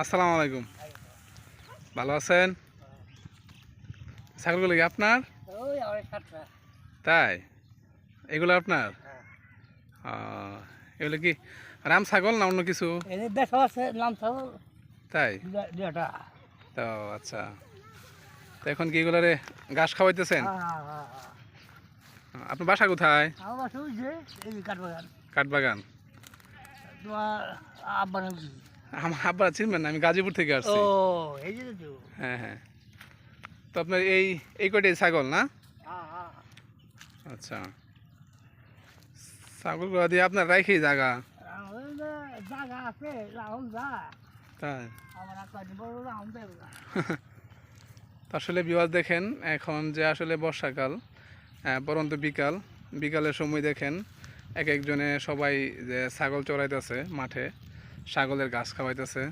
আসসালামু আলাইকুম। ভালো আছেন? ছাগলগুলো কি আপনার? তাই? এগুলো আপনার? হ্যাঁ। এগুলো কি রাম ছাগল না অন্য কিছু? তাই? তো আচ্ছা। তো এখন কি এগুলারে ঘাস খাওয়াইতেছেন? আপনার বাসা কোথায়? আমার বাসা ওই যে এই যে কাঠবাগান। কাঠবাগান। আমার আব্বা চিনবেন না আমি গাজীপুর থেকে ও এই যে তো। হ্যাঁ হ্যাঁ। তো আপনার এই এই কয়টাই ছাগল না? হ্যাঁ হ্যাঁ। আচ্ছা। ছাগলগুলো দিয়ে আপনার রাখি জায়গা? জায়গা আছে রাহুল তাই? আসলে বিবাদ দেখেন এখন যে আসলে বর্ষাকাল পরন্ত বিকাল বিকালের সময় দেখেন এক একজনে সবাই যে ছাগল চড়াইতেছে মাঠে। ছাগলের ঘাস খাওয়াইতেছে।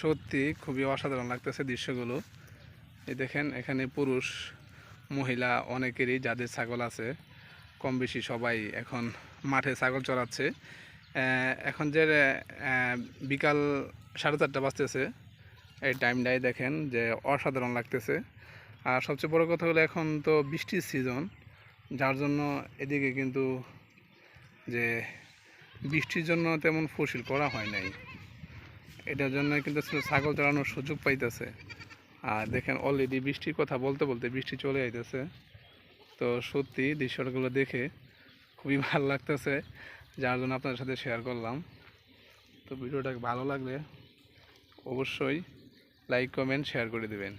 সত্যি খুবই অসাধারণ লাগতেছে দৃশ্যগুলো। এই দেখেন, এখানে পুরুষ, মহিলা অনেকেরই যাদের ছাগল আছে কম বেশি সবাই এখন মাঠে ছাগল চড়াচ্ছে। এখন যে বিকাল সাড়ে চারটা বাজতেছে, এই টাইমটাই দেখেন যে অসাধারণ লাগতেছে। আর সবচেয়ে বড় কথা হলো এখন তো বৃষ্টির সিজন যার জন্য এদিকে কিন্তু যে বৃষ্টির জন্য তেমন ফসিল করা হয় নাই। এটার জন্য কিন্তু ছাগল চড়ানোর সুযোগ পাইতেছে। আর দেখেন অলরেডি বৃষ্টির কথা বলতে বলতে বৃষ্টি চলে আইতেছে। তো সত্যি দৃশ্যগুলো দেখে খুবই ভালো লাগতেছে। যার জন্য আপনাদের সাথে শেয়ার করলাম। তো ভিডিওটা ভালো লাগলে অবশ্যই লাইক কমেন্ট শেয়ার করে দেবেন।